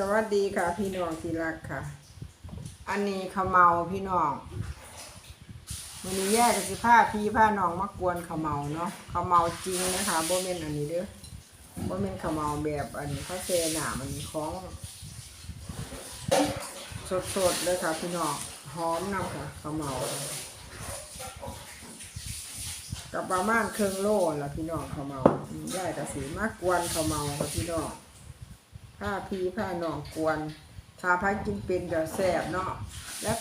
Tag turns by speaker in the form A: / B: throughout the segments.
A: สวัสดีค่ะ พี่น้องที่รักค่ะ อันนี้ขาเมาพี่น้องวันนี้แยกกันสิผ้าพี่ผ้าน้องมากวนขาเมาเนาะขาเมาจริงนะคะโบเมนอันนี้เด้อโบเมนขาเมาแบบอันนี้เขาเซหนามันของ สดๆเลยค่ะ พี่น้องหอมนำค่ะขาเมากับประมาณเครื่องโล่ละพี่น้องขาเมาแยกกันสีมากวนขาเมาค่ะพี่น้อง ผ้าพีผ้าหนองกวนทาพักกินเป็นจะแสบเนาะและ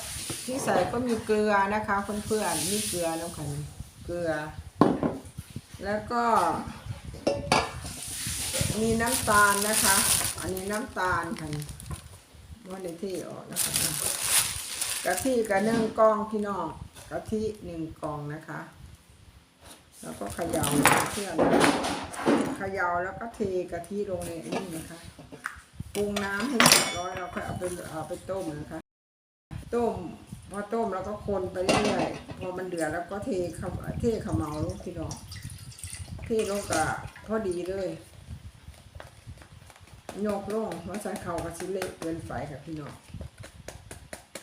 A: ที่ใส่ก็มีเกลือนะคะเพื่อนๆมีเกลือน้ำขันเกลือ แล้วก็ มีน้ำตาลนะคะ อันนี้น้ำตาลค่ะว่าในที่ออกนะคะกะทิกะหนึ่งกองพี่น้องกะทิหนึ่งกองนะคะ แล้วก็เขย่าเพื่อนเขย่าแล้วก็เทกะทิลงในนี่นะคะ ปรุงน้ำให้เสร็จร้อยเราค่อยเอาไปเอาไปต้มนะคะ ต้มพอต้มแล้วก็คนไปเรื่อยพอมันเดือดแล้วก็เทขมเทขาเมาลงพี่น้องเทลงกะพอดีเลยโยกลงเพราะใส่เขากับชิเละเกินไฟค่ะพี่น้อง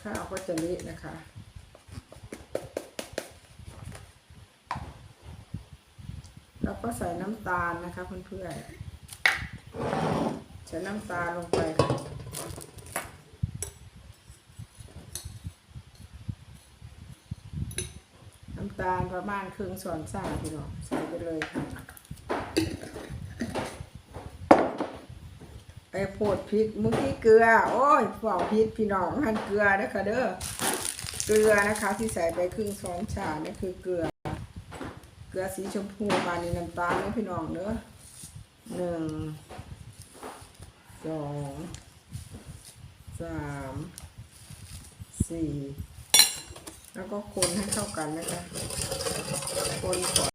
A: ข้าวก็จะเละนะคะ แล้วก็ใส่น้ำตาลนะคะเพื่อนๆ ส่น้ำตาลลงไปค่ะน้ำตาลประมาณครึ่งส่วนสาพี่น้องใส่ไปเลยค่ะไอ้โพดพริกเมื่อกี้เกลือ โอ้ยฝ่าพริกพี่น้องหั่นเกลือนะคะเด้อเกลือนะคะที่ใส่ไปครึ่งช้อนชานี่คือเกลือ เกลือสีชมพูมาในน้ำตาลเนื้อพี่น้องเนื้อหนึ่ง สองสามสี่แล้วก็คนให้เข้ากันนะคะ คนก่อน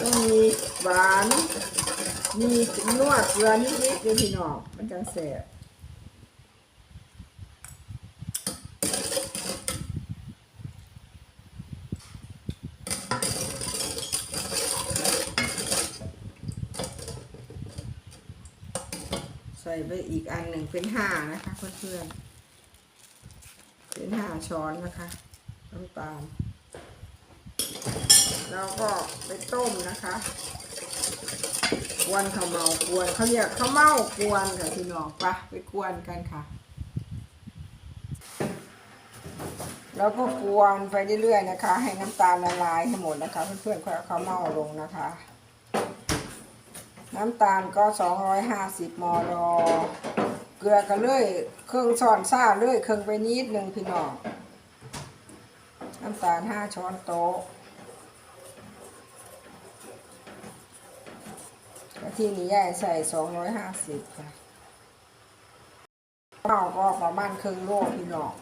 A: ต้องมี หวาน มีนวดเกลือนิดๆเดี๋ยวพี่น้องมันจังแสบใส่ไปอีกอันหนึ่งเป็นห้านะคะเพื่อนๆ เป็นห้าช้อนนะคะน้ำตาลแล้วก็ไปต้มนะคะ กวนข้าวเมากวนเขาเรียกข้าวเมากวนค่ะพี่น้องปะไปกวนกันค่ะ แล้วก็กวนไปเรื่อยๆนะคะ ให้น้ำตาลละลายให้หมดนะคะ เพื่อนๆค่อยเอาข้าวเมาลงนะคะ น้ำตาลก็250มลเกลือก็เลยเครื่องช้อนซ่าเลยเครื่องไปนิดนึงพี่น้องน้ำตาล5ช้อนโต๊ะ ทินี้ยายใส่สองร้อยห้าสิบค่ะข้าวก็ประมาณครึ่งโลพี่น้อง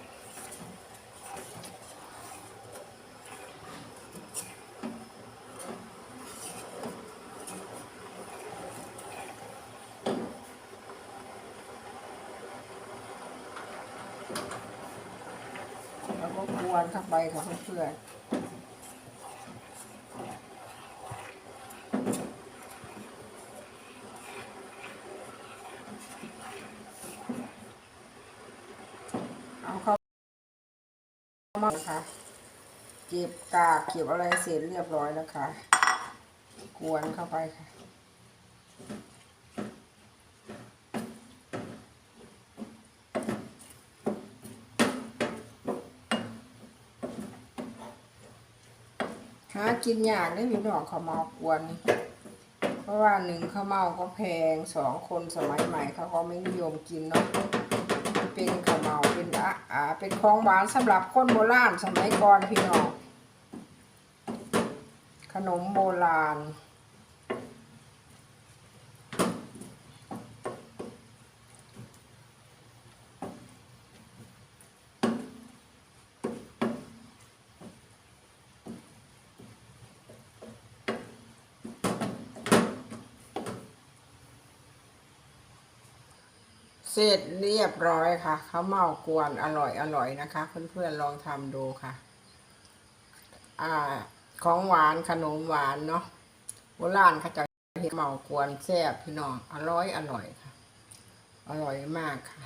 A: แล้วก็กวนเข้าไปค่ะเพื่อนๆ เอาเข้า มาค่ะเก็บกากเก็บอะไรเสร็จเรียบร้อยแล้วค่ะ กวนเข้าไปค่ะ หากินยากได้พี่น้องข้ามากวนนี่เพราะว่าหนึ่งข้าวเมาก็แพงสองคนสมัยใหม่เขาก็ไม่นิยมกินเนาะเป็นข้าวเมา อ่าเป็นของหวานสำหรับคนโบราณสมัยก่อนพี่น้องขนมโบราณ เสร็จเรียบร้อยค่ะข้าวเมากวนอร่อยอร่อยนะคะ เพื่อนๆลองทำดูค่ะ อ่า ของหวานขนมหวานเนาะโบราณเขาจะเห็ดเมากวนแซ่บพี่น้องอร่อยอร่อยค่ะ อร่อยมากค่ะ